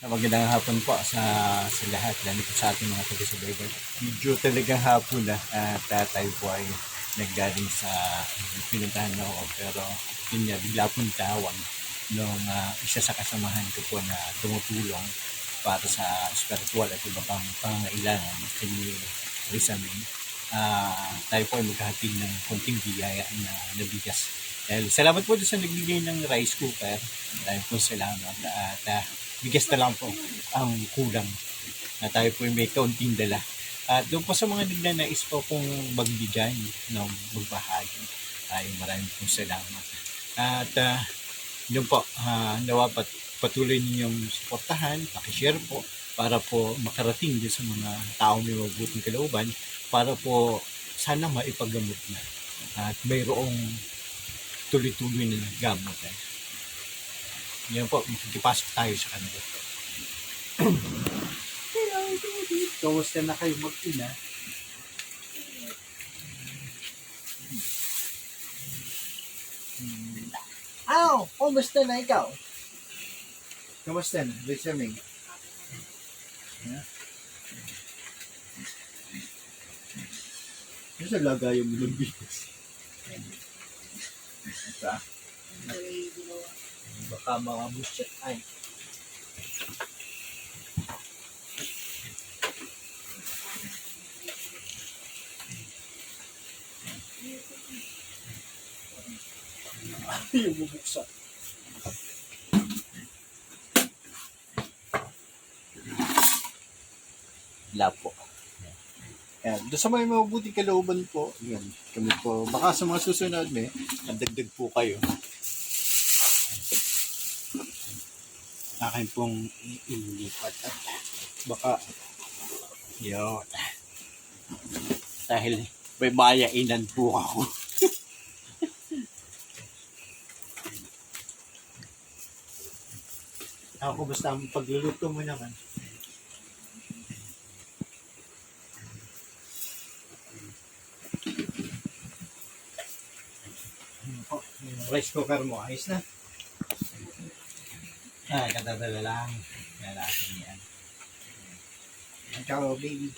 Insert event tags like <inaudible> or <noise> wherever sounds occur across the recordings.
Magandang hapon po sa, sa lahat, lalo po sa ating mga taga-subaybay. Medyo talagang hapon na at uh, tayo po ay naggaling sa pinuntahan na ako. Pero yun nga, bigla pong tawag nung ah, isa sa kasamahan ko po na tumutulong para sa spiritual at iba pang pangangailangan kay Rizamin. Ah, tayo po ay maghahatid ng konting biyaya na nabigas. Dahil salamat po sa nagbigay ng rice cooker. Dahil po salamat. At ah, bigas na lang po ang kulang na tayo po ay may kaunting dala. At doon po sa mga nagnanais po kung magbigay ng magbahagi ay maraming pong salamat. At uh, yun po, ah, nawa pat, patuloy ninyong suportahan, pakishare po para po makarating din sa mga tao may mabuting kalooban para po sana maipagamot na at mayroong tuloy-tuloy na gamot. Eh. Yan po, makikipasok tayo sa kanila. Hello, baby. Kamusta na kayo mag-ina? Aw, kumusta na ikaw? Kamusta na? Ha? Ano sa lagayan mo ng bigas? Ito Baka mga busyat ay. Yung bubuksan. Wala po. Yan. Doon sa may mabuting kalooban po, yan, kami po, baka sa mga susunod may, dagdag po kayo. Akin pong ilipat at baka, yun. Dahil may mayainan po ako. <laughs> Ako basta ang pagluluto mo naman. Rice cooker mo, ayos na. Ay, katadala lang. Yan natin yan. Ang ciao, baby.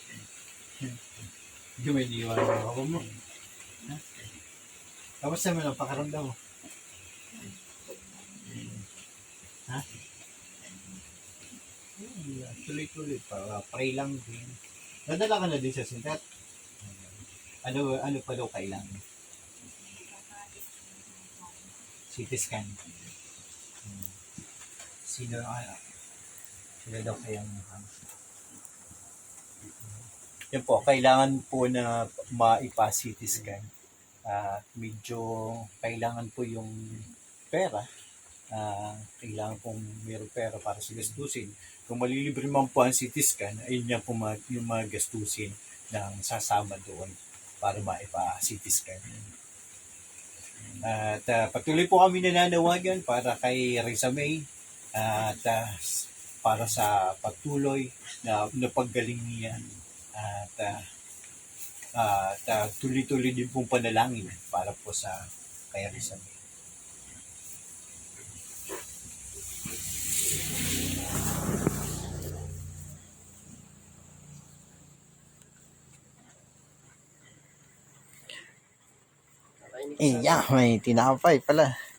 Hindi mo ako mo. Ha? Tapos naman ang pakaramdam mo. Ha? Tuloy-tuloy pa. Pray lang din. Nadala ka na din sa sintat. Ano, ano pa daw kailangan? CT scan. Sino ano? Sino daw kayang um, Yan po, kailangan po na maipa-CT scan. At medyo kailangan po yung pera. Ah, kailangan pong mayroong pera para sa gastusin. Kung malilibre man po ang CT scan, ayun yan po mga, yung mga gastusin ng sasama doon para maipa-CT scan. At ah, patuloy po kami nananawagan para kay Risa May at ah, para sa patuloy na napaggaling niya at ah, at ah, tuloy-tuloy din pong panalangin para po sa kay May. Eh, yeah, may tinapay pala.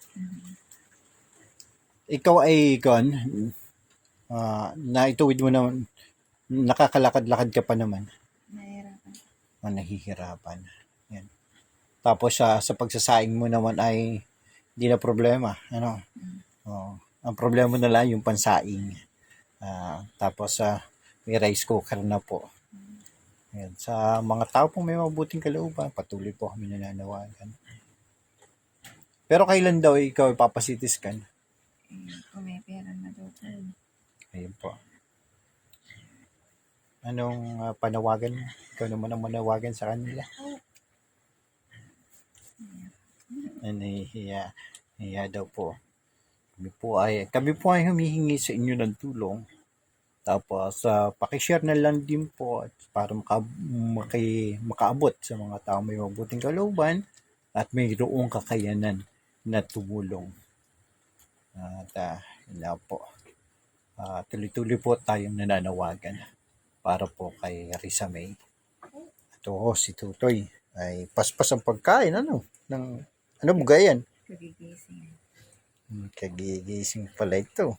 Ikaw ay, Gon, ah naituwid mo naman, nakakalakad-lakad ka pa naman, Nahirapan. o nahihirapan. Yan. Tapos sa sa pagsasaing mo naman ay hindi na problema. Ano? Oh, ang problema na lang yung pansaing. Ah, tapos sa may rice cooker na po. Yan. Sa mga tao pong may mabuting kalooban, patuloy po kami nananawagan. Pero kailan daw ikaw ipapasitis scan? Eh, kung may pera na daw po. Ayun po. Anong ah, panawagan? mo? Ikaw naman ang manawagan sa kanila. Ano, hiya, hiya daw po. Kami po ay, kami po ay humihingi sa inyo ng tulong. Tapos, uh, pakishare na lang din po at para maka, maki, makaabot sa mga tao may mabuting kalooban at mayroong kakayanan na tumulong. At, uh, yun po. ah, tuloy-tuloy po tayong nananawagan para po kay Risa May. Ito ho, si Tutoy ay paspas ang pagkain, ano? Ng, ano mo gayan? Kagigising. Hmm, Kagigising pala ito.